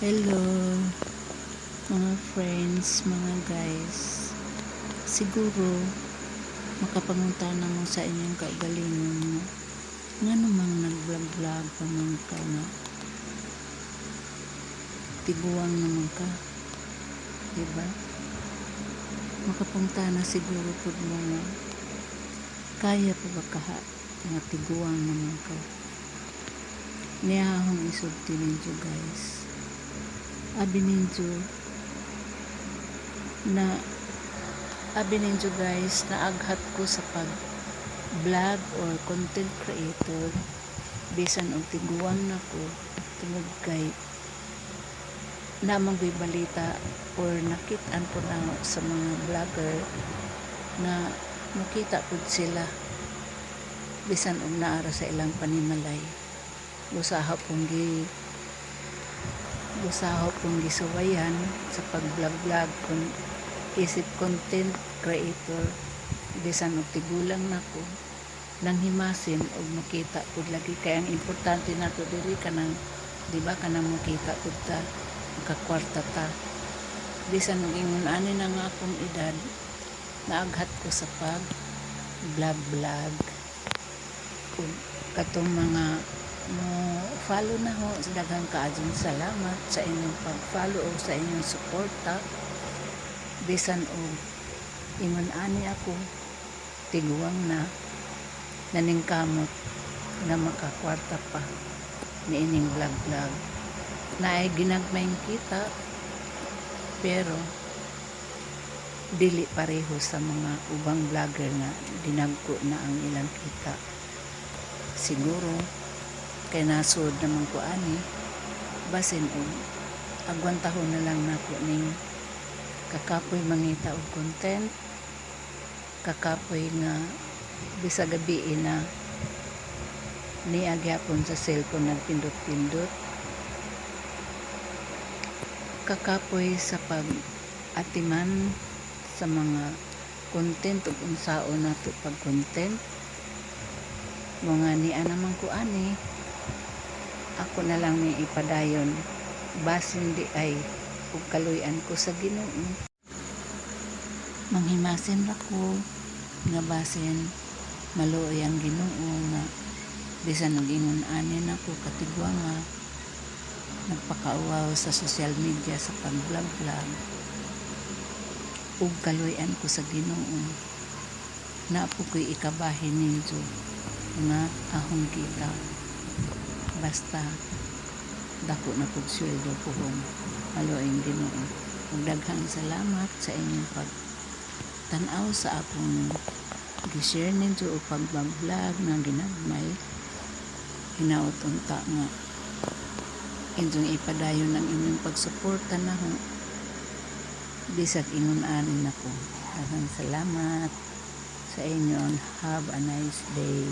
Hello, mga friends, mga guys. Siguro, makapangunta na mo sa inyong kagalingon mo. Nga namang nag-vlog-vlog pa man ka na. Tiguang naman ka. Diba? Makapunta na siguro po mo nga. Kaya pa ba kaha? Nga tiguang naman ka. Niyahong isulti ninyo guys abi ninyo na abi ninyo guys na aghat ko sa pag vlog or content creator. Bisan og tiguang na ko tungod kay namang balita or nakitaan po na sa mga vlogger na makita po sila. Bisan og naara sa ilang panimalay. Usaha pong gi usaho kong gisuwayan sa pag-vlog-vlog kung isip content creator. Bisan og tigulang nako nang himasin og makita pud lagi. Kay ang importante nato diri kanang di ba kanang makita pud ta makakwarta ta. Bisan og ingon ani na nga akong edad naaghat ko sa pag vlog vlog katong mga mo follow na ho. Daghang kaadyon salamat sa inyong pag-follow o sa inyong suporta. Bisan og ingon ani ako tiguang na naningkamot na makakwarta pa ni ining vlog vlog na ay ginagmayng kita pero dili pareho sa mga ubang vlogger nga dinagko na ang ilang kita. Siguro kay nasud naman ko ani basin og agwan tahon na lang nako ning kakapoy mangita og content. Kakapoy nga bisa gabi na ni agyapon sa cellphone nagpindot-pindot kakapoy sa pag atiman sa mga content ug unsaon nato pag content mga ni naman ko ani ako na lang may ipadayon. Basin di ay ug kaluyan ko sa Ginoo. Manghimasin ra ko nga basin maluoy ang Ginoo nga bisan og ingon ani nako katigwa nga nagpakauwaw sa social media sa pag-vlog-vlog. Ug kaluyan ko sa Ginoo. Na po ko'y ikabahin ninyo nga ahong kita basta dako na pug sweldo ko hon. Maluoy Ginoo ug daghang salamat sa inyong pag tanaw sa akong gi-share ninyo o pag-vlog nga ginagmay. Hinaot unta nga. Inyong ipadayon ang inyong pagsuporta na ho. Bisag ingon anin ako daghang salamat sa inyo. Have a nice day